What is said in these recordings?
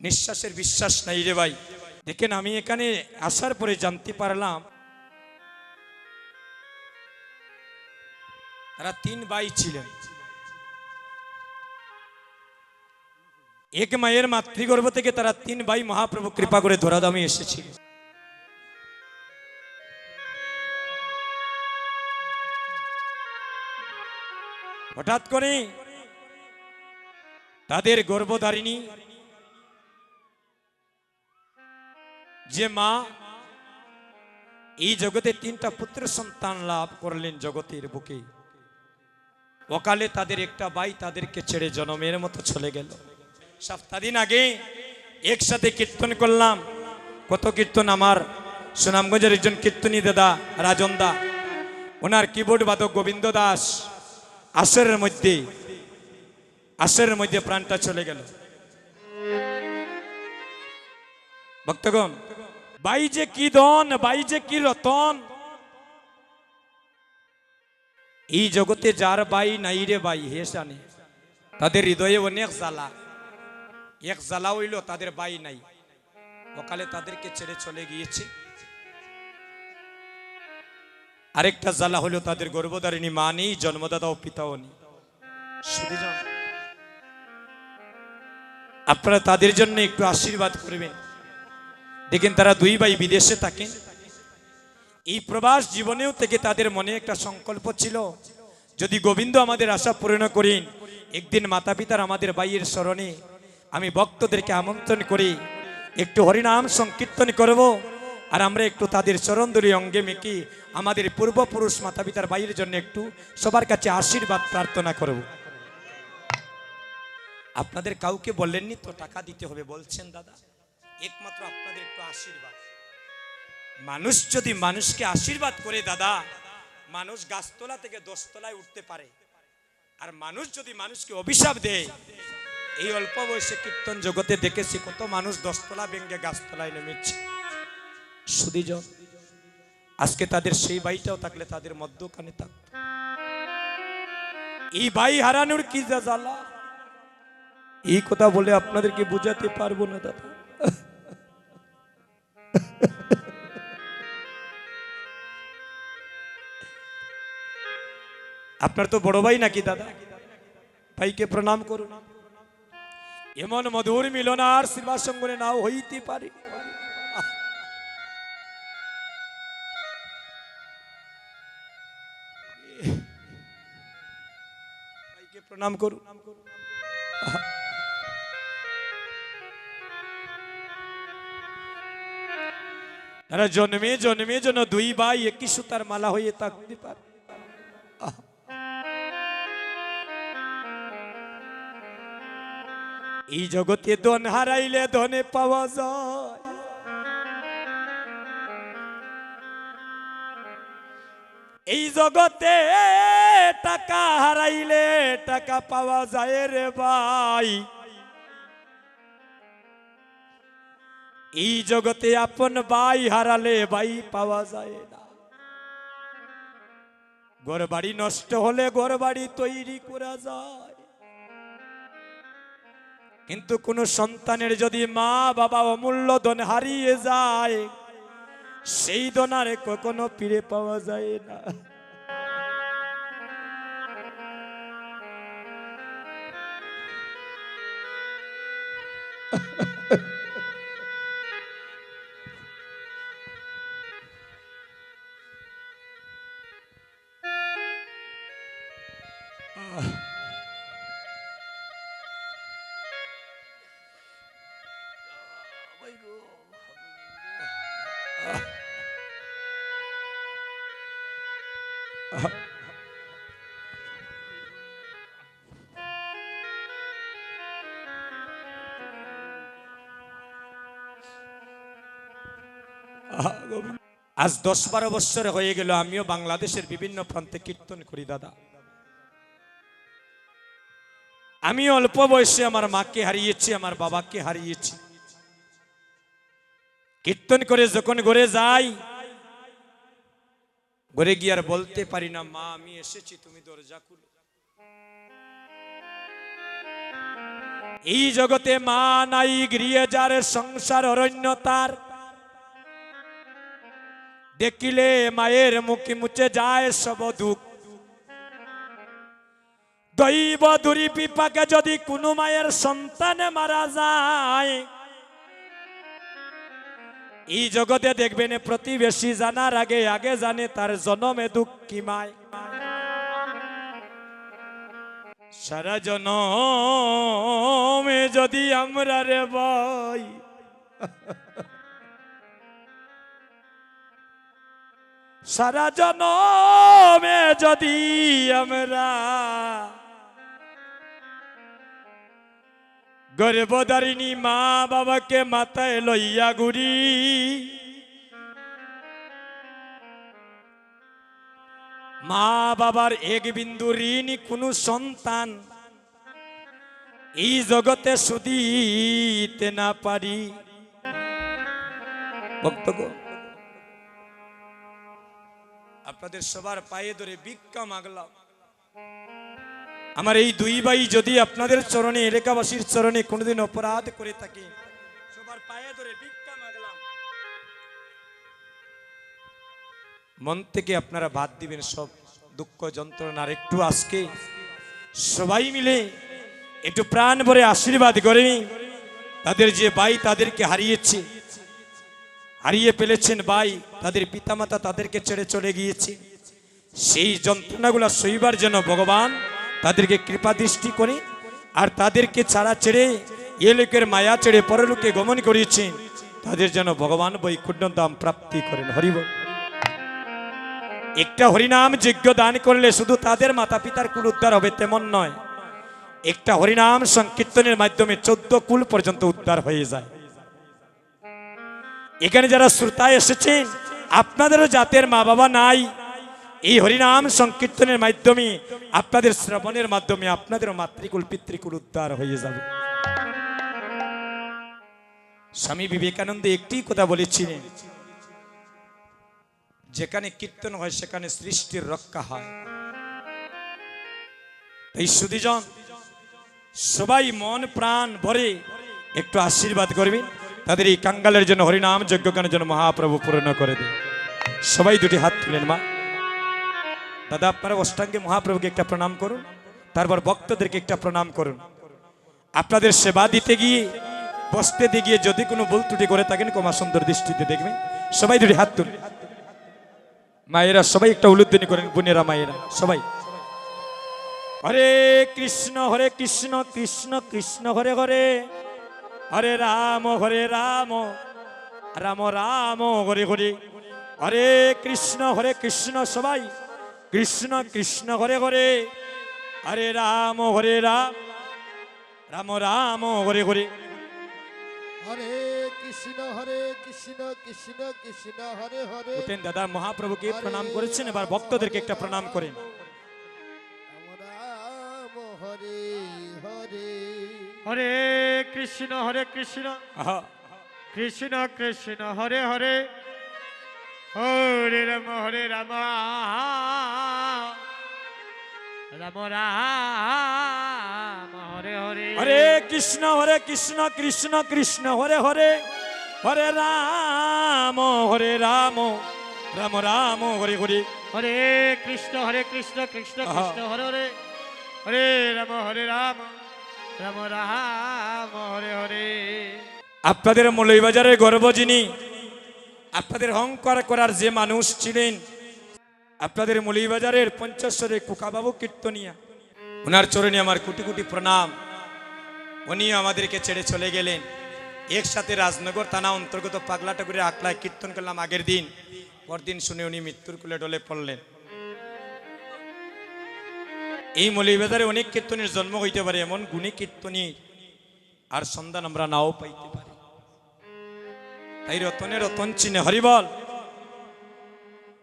নিঃশ্বাসের বিশ্বাস নাই রে ভাই। দেখেন, আমি এখানে আসার পরে জানতে পারলাম, তারা তিন ভাই ছিলেন। এক মায়ের মাতৃগর্ভ থেকে তারা তিন ভাই মহাপ্রভু কৃপা করে ধরাধামে এসেছিল হঠাৎ করে তাদের গর্ভধারিণী যে মা এই জগতে তিনটা পুত্র সন্তান লাভ করলেন জগতের বুকে। অকালে তাদের একটা ভাই তাদেরকে ছেড়ে জনমের মতো চলে গেল। সপ্তাহদিন আগে একসাথে কীর্তন করলাম। কত কীর্তন আমার? সুনামগঞ্জের একজন কীর্তনী দাদা রাজন দা। ওনার কিবোর্ড বাদক গোবিন্দ দাস। আসরের মধ্যে আসরের মধ্যে প্রাণটা চলে গেল। ভক্তগণ বাই যে কি দন বাই যে কি রতন। এই জগতে যার বাই নাই রে বাই, হে জানে। তাদের হৃদয়ে অনেক জ্বালা। এক জ্বালা হইল তাদের বাই নাই। অকালে তাদেরকে ছেড়ে চলে গিয়েছে। আরেকটা জ্বালা হলো তাদের গর্ভধারিণী মা নেই, জন্মদাতা ও পিতাও নেই। আপনারা তাদের জন্য একটু আশীর্বাদ করবেন। দেখেন তারা দুই ভাই বিদেশে থাকেন। এই প্রবাস জীবনেও থেকে তাদের মনে একটা সংকল্প ছিল, যদি গোবিন্দ আমাদের আশা পূরণ করেন, একদিন মাতা পিতার আমাদের বাইয়ের স্মরণে আমি ভক্তদেরকে আমন্ত্রণ করি একটু হরিনাম সংকীর্তন করব আর আমরা একটু তাদের চরণ ধরে অঙ্গে মেকে আমাদের পূর্বপুরুষ মাতা পিতার বাইয়ের জন্য একটু সবার কাছে আশীর্বাদ প্রার্থনা করব। আপনাদের কাউকে বললেননি তো টাকা দিতে হবে, বলছেন দাদা। একমাত্র আপনাদের একটু আশীর্বাদ। মানুষ যদি মানুষকে আশীর্বাদ করে, দাদা, মানুষ গাছতলা থেকে দশতলায় উঠতে পারে। আর মানুষ যদি মানুষকে অভিশাপ দেয়, এই অল্প বয়সে কীর্তন জগতে দেখেছি কত মানুষ দশতলা ভেঙ্গে গাছতলায় নেমেছে। সুদীজন আজকে তাদের সেই ভাইটাও থাকলে তাদের মধ্যখানে থাকত। এই ভাই হারানোর কি জ্বালা? এই কথা বলে আপনাদেরকে বুঝাতে পারব না, দাদা। আপনার তো বড় ভাই নাকি দাদা? ভাইকে প্রণাম করুন। এমন মধুর মিলন আর শ্রীবাস সঙ্গনে নাও হইতে পারে। প্রণাম করুন। তারা জন্মে জন্মে যেন দুই ভাই একই সুতার মালা হয়ে থাকতে পারে। এই জগতে ধন হারাইলে ধনে পাওয়া যায়। এই জগতে টাকা হারাইলে টাকা পাওয়া যায় রে ভাই। এই জগতে আপন বাই হারালে বাই পাওয়া যায় না। ঘর বাড়ি নষ্ট হলে ঘর বাড়ি তৈরি করা যায়। কিন্তু কোন সন্তানের যদি মা বাবা অমূল্য ধন হারিয়ে যায়, সেই ধন আর কখনো ফিরে পাওয়া যায় না। আজ দশ বারো বছর হয়ে গেল, আমিও বাংলাদেশের বিভিন্ন প্রান্তে কীর্তন করি, দাদা। আমি অল্প বয়সে আমার মাকে হারিয়েছি, আমার বাবাকে হারিয়েছি। কীর্তন করে যখন ঘরে যাই ঘরে গিয়ে আর বলতে পারি না, মা, আমি এসেছি, তুমি দরজা খুলো। এই জগতে মা নাই গৃহে যার সংসার অরণ্য তার। দেখিলে মায়ের মুখে মুছে যায় সব দুঃখ। দৈব দুরি পিপাকে যদি কোনো মায়ের সন্তান মারা যায় এই জগতে দেখবেন প্রতিবেশী জানার আগে আগে জানে তার জনমে দুঃখী মায়। সারা জনমে যদি আমরা রে ভাই। সারা জনমে যদি আমরা গর্ভধারিণী মা বাবাকে মাথায় লইয়া গুড়ি মা বাবার এক বিন্দু ঋণ, কোনো সন্তান এই জগতে সুদিতে না পারি। আপনাদের সবার পায়ে ধরে ভিক্ষা মাগলাম। আমার এই দুই ভাই যদি আপনাদের চরণে, এলাকাবাসীর চরণে কোনোদিন অপরাধ করে থাকে, সবার পায়ে ধরে ভিক্ষা মাগলাম। মন থেকে আপনারা বাদ দিবেন সব দুঃখ যন্ত্রণার একটু আজকে সবাই মিলে একটু প্রাণ ভরে আশীর্বাদ করে তাদের যে ভাই তাদেরকে হারিয়েছে, হারিয়ে ফেলেছেন ভাই, তাদের পিতামাতা তাদেরকে ছেড়ে চলে গিয়েছে। সেই যন্ত্রণাগুলো সইবার জন্য ভগবান তাদেরকে কৃপা দৃষ্টি করে আর তাদেরকে ছাড়া ছেড়ে এ লোকের মায়া ছেড়ে পরলোকে গমন করিয়েছেন তাদের যেন ভগবান বৈকুণ্ঠ দাম প্রাপ্তি করেন। হরিব একটা হরিনাম যজ্ঞ দান করলে শুধু তাদের মাতা পিতার কুল উদ্ধার হবে তেমন নয়। একটা হরিনাম সংকীর্তনের মাধ্যমে চোদ্দ কুল পর্যন্ত উদ্ধার হয়ে যায়। এখানে যারা শ্রোতা এসেছেন, আপনাদেরও জাতের মা বাবা নাই। এই হরিনাম সংকীর্তনের মাধ্যমে আপনাদের শ্রবণের মাধ্যমে আপনাদের মাতৃকুল, পিতৃকুল উদ্ধার হয়ে যাবে। স্বামী বিবেকানন্দ একটি কথা বলেছিলেন, যেখানে কীর্তন হয়, সেখানে সৃষ্টির রক্ষা হয়। এই সুদীজন সবাই মন, প্রাণ ভরে একটু আশীর্বাদ করবেন। তাদের এই কাঙ্গালের জন্য, হরিনাম যজ্ঞগানের জন্য মহাপ্রভু পূর্ণ করে দেন। সবাই দুটি হাত তুলেন মা। দাদা, আপনারা অষ্টাঙ্গে মহাপ্রভুকে একটা প্রণাম করুন, তারপর ভক্তদেরকে একটা প্রণাম করুন। আপনাদের সেবা দিতে গিয়ে, বসতে গিয়ে যদি কোনো ভুল ত্রুটি করে থাকেন কমা সুন্দর দৃষ্টিতে দেখবেন। সবাই দুটি হাত তুলুন। মায়েরা, সবাই একটা উলুদ্দিনী করেন, বোনেরা, মায়েরা, সবাই। হরে কৃষ্ণ হরে কৃষ্ণ কৃষ্ণ কৃষ্ণ, হরে হরে। হরে রাম হরে রাম। রাম রাম, হরে হরে। হরে কৃষ্ণ হরে কৃষ্ণ, সবাই। কৃষ্ণ কৃষ্ণ হরে হরে। হরে রাম হরে রাম। রাম রাম হরে হরে। হরে কৃষ্ণ হরে কৃষ্ণ কৃষ্ণ কৃষ্ণ হরে হরে। উঠেন দাদা মহাপ্রভুকে প্রণাম করেছেন এবার ভক্তদেরকে একটা প্রণাম করেন। রাম রাম হরে হরে। হরে কৃষ্ণ হরে কৃষ্ণ। কৃষ্ণ কৃষ্ণ হরে হরে। হরে রাম হরে রাম। রাম রাম হরে হরে। হরে কৃষ্ণ হরে কৃষ্ণ কৃষ্ণ কৃষ্ণ হরে হরে। হরে রাম হরে রাম। রাম রাম হরে হরে। হরে কৃষ্ণ হরে কৃষ্ণ কৃষ্ণ কৃষ্ণ হরে হরে। হরে রাম হরে রাম। রাম রাম হরে হরে। আপনাদের মৌলবাজারের গর্ব যিনি আপনাদের অহংকার করার যে মানুষ ছিলেন, আপনাদের মৌলবাজারের পঞ্চেশ্বরের কুকাবাবু কীর্তনিয়া, ওনার চরণে আমার কোটি কোটি প্রণাম। উনি আমাদেরকে ছেড়ে চলে গেলেন। একসাথে রাজনগর থানা অন্তর্গত পাগলা ঠাকুরের আকলায় কীর্তন করলাম আগের দিন। পরদিন শুনে উনি মৃত্যুর কুলে ডলে পড়লেন। এই মৌলবাজারে অনেক কীর্তনের জন্ম হইতে পারে, এমন গুণী কীর্তনী আর সন্ধান আমরা নাও পাইতে পারি। তাই রতনে রতন চিনে হরিবল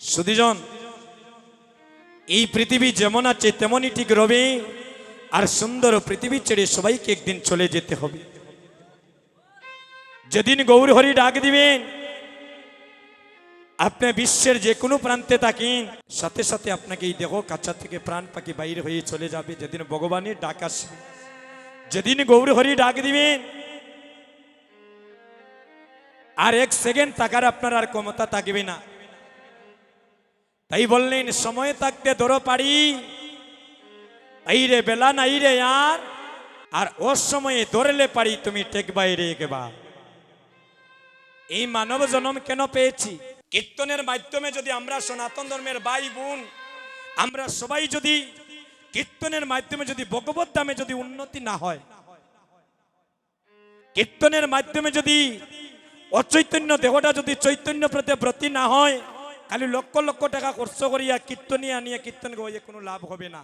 সুদীজন এই পৃথিবী যেমন আছে, তেমনই ঠিক রবে। আর সুন্দর পৃথিবী ছেড়ে সবাইকে একদিন চলে যেতে হবে। যেদিন গৌর হরি ডাক দিবেন, আপনি বিশ্বের যে কোনো প্রান্তে থাকেন, সাথে সাথে আপনাকে এই দেহ কাছা থেকে প্রাণ পাখি বাইরে হয়ে চলে যাবে, যেদিন ভগবানের ডাক আসবে। যেদিন গৌর হরি ডাক দিবেন আর এক সেকেন্ড থাকার আপনার আর ক্ষমতা থাকবে না। তাই বললেন, সময় থাকতে ধরো পারি এই রে বেলা নাই রে আর। আর ওর সময়ে ধরলে পারি তুমি টেকবাই রে একবার এই মানব জন্ম কেন পেয়েছি? কীর্তনের মাধ্যমে যদি আমরা সনাতন ধর্মের ভাই বোন, আমরা সবাই যদি কীর্তনের মাধ্যমে যদি ভগবত ধামে যদি উন্নতি না হয়, কীর্তনের মাধ্যমে যদি অচৈতন্য দেহটা যদি চৈতন্য প্রতি ব্রতি না হয়, খালি লক্ষ লক্ষ টাকা খরচ করিয়া কীর্তনী আনিয়া কীর্তন গাইয়ে কোনো লাভ হবে না।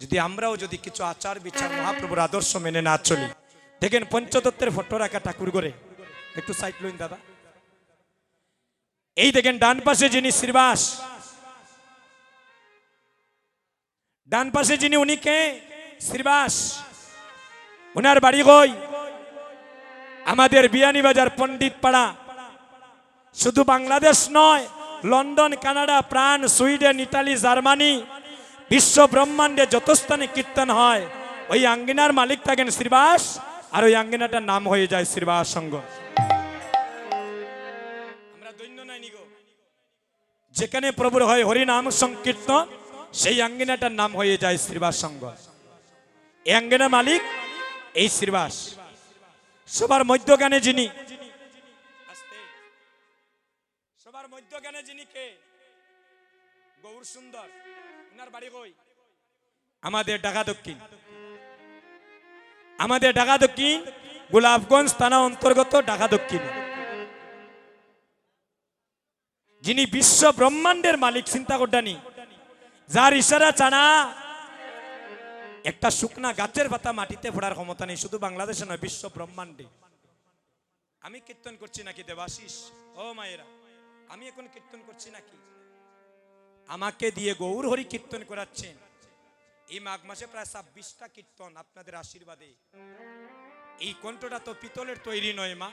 যদি আমরাও যদি কিছু আচার বিচার, মহাপ্রভুর আদর্শ মেনে না চলি। দেখেন পঞ্চদত্তের ফটো রাখা ঠাকুর করে একটু সাইড লইন, দাদা। এই দেখেন ডান পাশে যিনি শ্রীবাস, ডান পাশে যিনি উনি কে? শ্রীবাস। ওনার বাড়ি কই? আমাদের বিয়ানীবাজার পণ্ডিত পাড়া। শুধু বাংলাদেশ নয়, লন্ডন, কানাডা প্রাণ সুইডেন, ইটালি, জার্মানি, বিশ্ব ব্রহ্মাণ্ডে যত স্থানে কীর্তন হয়, ওই আঙ্গিনার মালিক থাকেন শ্রীবাস, আর ওই আঙ্গিনাটার নাম হয়ে যায় শ্রীবাস সঙ্গ আমরা যেখানে প্রভুর হয় হরিনাম সংকীর্তন, সেই আঙ্গিনাটার নাম হয়ে যায় শ্রীবাস সঙ্গ এই আঙ্গিনা মালিক এই শ্রীবাস। সবার মধ্যখানে যিনি। আস্তে। সবার মধ্যখানে যিনি কে? গৌর সুন্দর। ওনার বাড়ি কই? আমাদের ঢাকা দক্ষিণ। আমাদের ঢাকা দক্ষিণ, গোলাপগঞ্জ থানা অন্তর্গত ঢাকা দক্ষিণ। যিনি বিশ্ব ব্রহ্মাণ্ডের মালিক, চিন্তা করডানি যার ইশারা চানা একটা শুকনা গাছের পাতা মাটিতে ফোড়ার ক্ষমতা নেই, শুধু বাংলাদেশে নয়, বিশ্ব ব্রহ্মাণ্ডে। আমি কীর্তন করছি নাকি দেবাশিস? ও মায়েরা, আমি এখন কীর্তন করছি নাকি? আমাকে দিয়ে গৌর হরি কীর্তন করাচ্ছেন। এই মাঘ মাসে প্রায় ছাব্বিশটা কীর্তন আপনাদের আশীর্বাদে। এই কণ্ঠটা তো পিতলের তৈরি নয়, মা।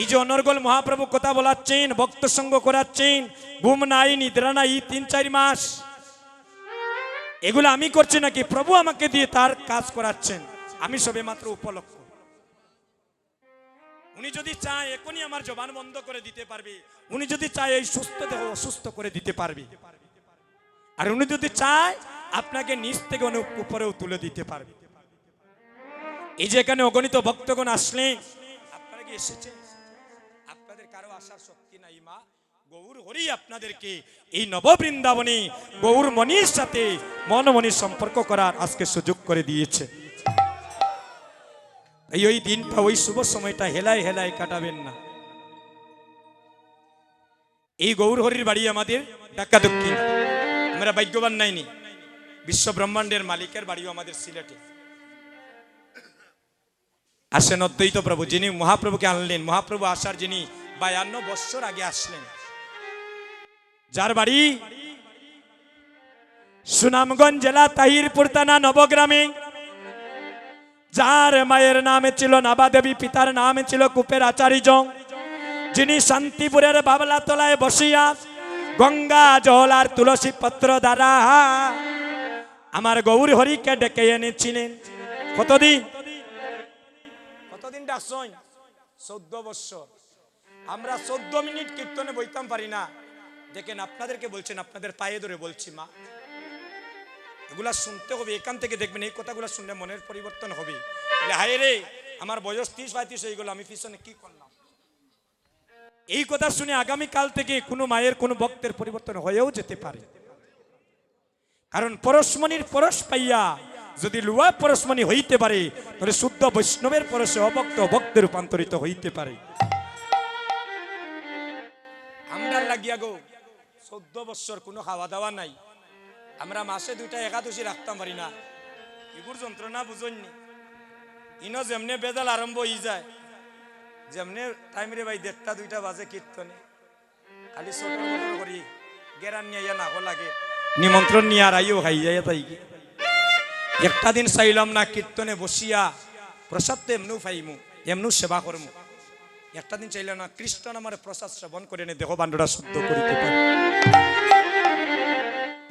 এই যে অনর্গল মহাপ্রভু কথা বলাচ্ছেন, ভক্ত সঙ্গ করাচ্ছেন, ঘুম নাই, নিদ্রা নাই, তিন চার মাস। এগুলো আমি করছি নাকি প্রভু আমাকে দিয়ে তার কাজ করাচ্ছেন? আমি সবে মাত্র উপলক্ষ। উনি যদি চায়, এখনই আমার জবান বন্ধ করে দিতে পারবে। উনি যদি চায়, এই সুস্থ দেহ অসুস্থ করে দিতে পারবে। আর উনি যদি চায়, আপনাকে নিচ থেকে অনেক উপরেও তুলে দিতে পারবে। এই যে এখানে অগণিত ভক্তগণ আসলেন, আপনারা কি এসেছেন? আপনাদের কারও আসার হরি আপনাদেরকে। এই নববৃন্দাবনে গৌর মনির সাথে মনমনির সম্পর্ক করার আজকে সুযোগ করে দিয়েছে। এই ওই দিনটা, ওই শুভ সময়টা হেলায় হেলায় কাটাবেন না। এই গৌর হরির বাড়ি আমাদের ঢাকা দক্ষিণ। আমরা ভাগ্যবান নাইনি। বিশ্ব ব্রহ্মাণ্ডের মালিকের বাড়িও আমাদের সিলেটে। আসেন অদ্বৈত প্রভু, যিনি মহাপ্রভুকে আনলেন। মহাপ্রভু আসার যিনি বায়ান্ন বৎসর আগে আসলেন। যার বাড়ি সুনামগঞ্জ জেলা তাহিরপুর থানা নবগ্রামে। যার মায়ের নামে ছিল নাবাদেবী পিতার নামে ছিল কুপের আচার্য যিনি শান্তিপুরের বাবলা তলায় বসিয়া গঙ্গা, জল আর তুলসী পত্র দ্বারা আমার গৌর হরিকে ডেকে এনেছিলেন। কতদিন? কতদিন ডাকছই চোদ্দ বৎসর আমরা চোদ্দ মিনিট কীর্তনে বইতাম পারি না। দেখেন আপনাদেরকে বলছেন, আপনাদের পায়ে ধরে বলছি, মা। এগুলা শুনতে হবে, এখান থেকে দেখবেন, এই কথাগুলো শুনলে মনের পরিবর্তন হবে। হায় রে, আমার বয়স ত্রিশ পঁয়ত্রিশ হয়ে গেল, আমি পিছনে কি করলাম? এই কথা শুনে আগামী কাল থেকে কোনো মায়ের, কোনো ভক্তের পরিবর্তন হয়েও যেতে পারে। কারণ পরশমণির পরশ পাইয়া যদি লুয়া পরশমণি হইতে পারে, তাহলে শুদ্ধ বৈষ্ণবের পরশে অভক্ত ভক্তে রূপান্তরিত হইতে পারে। আমরা লাগিয়া গো চোদ্দ বছর কোনো খাওয়া দাওয়া নাই। আমরা মাসে দুইটা একাদশী রাখতাম পারি না। এগুর যন্ত্রণা বুঝননি ইনো যেমনে বেজাল আরম্ভ হয়ে যায়, যেমনে টাইম রে ভাই দেড়টা দুইটা বাজে কীর্তনে খালি করি গেরান নিয়ে না লাগে। নিমন্ত্রণ নিয়ে আর আইও খাই যাই তাই একটা দিন চাইলাম না কীর্তনে বসিয়া প্রসাদ তো এমনও পাইমু এমনও সেবা করমু একটা দিন চাইলাম না, কৃষ্ণ আমার প্রসাদ শ্রবণ করে নে দেহ বান্ডটা শুদ্ধ করিতে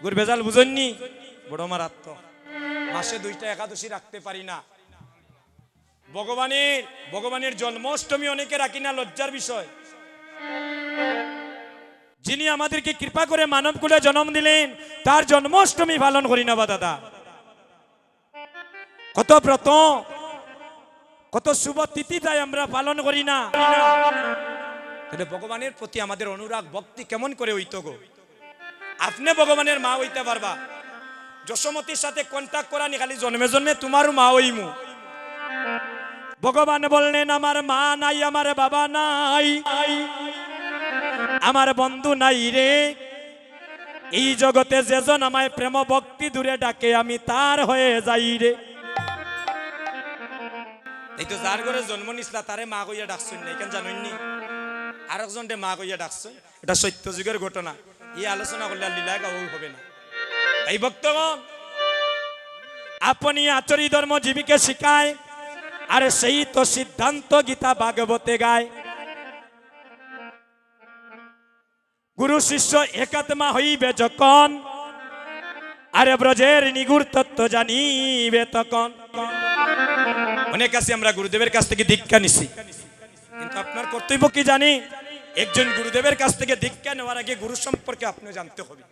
গুর বেজাল বুঝননি? বড় মারাত্মক। মাসে দুইটা একাদশী রাখতে পারি না। ভগবানের ভগবানের জন্মাষ্টমী অনেকে রাখি না, লজ্জার বিষয়। যিনি আমাদেরকে কৃপা করে মানব কুলে জন্ম দিলেন, তার জন্মাষ্টমী পালন করি না বা দাদা। কত ব্রত? কত শুভ তিথি তাই আমরা পালন করি না। তাহলে ভগবানের প্রতি আমাদের অনুরাগ, ভক্তি কেমন করে হইত গো? আপনি ভগবানের মা হইতে পারবা। যশোমতির সাথে কন্ট্যাক্ট করা নি খালি জন্মে জন্মে তোমারও মা হইমু। ভগবান বললেন, আমার মা নাই, আমার বাবা নাই। আমার বন্ধু নাই রে। এই জগতে যেজন আমায় প্রেম ভক্তি দূরে ডাকে, আমি তার হয়ে যাই রে। এই তো যার ঘরে জন্ম নিছিলা তারে মা কইয়া ডাকছেন না কেন জানেন নি? আর একজন মা কইয়া ডাকছেন এটা সত্য যুগের ঘটনা। এই আলোচনা করলে লীলা গাও হবে না। এই ভক্তগণ, আপনি আচরি ধর্ম জীবিকে শিখায় আরে সেই তো সিদ্ধান্ত গীতা ভাগবতে গায়। গুরু শিষ্য একাত্মা হইবে যখন আরে ব্রজের নিগুর তত্ত্ব জানিবে তখন। অনেক আছে, আমরা গুরুদেবের কাছ থেকে দীক্ষা নিছি। কিন্তু আপনার কর্তব্য কি জানি? একজন গুরুদেবের কাছ থেকে দীক্ষা নেওয়ার আগে গুরু সম্পর্কে আপনি জানতে হবে।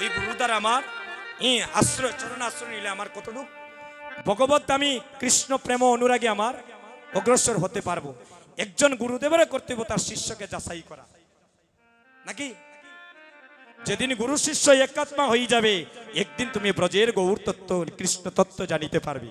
ওই গুরু দ্বারা আমার ই আশ্রয় চরণ আশ্রয় নিলে আমার কতটুকু? ভগবত আমি কৃষ্ণ প্রেম অনুরাগী আমার অগ্রসর হতে পারব। একজন গুরুদেবের কর্তব্য তার শিষ্যকে যাচাই করা। নাকি? যেদিন গুরু শিষ্য একাত্মা হয়ে যাবে, একদিন তুমি ব্রজের গৌর তত্ত্ব কৃষ্ণ তত্ত্ব জানিতে পারবে।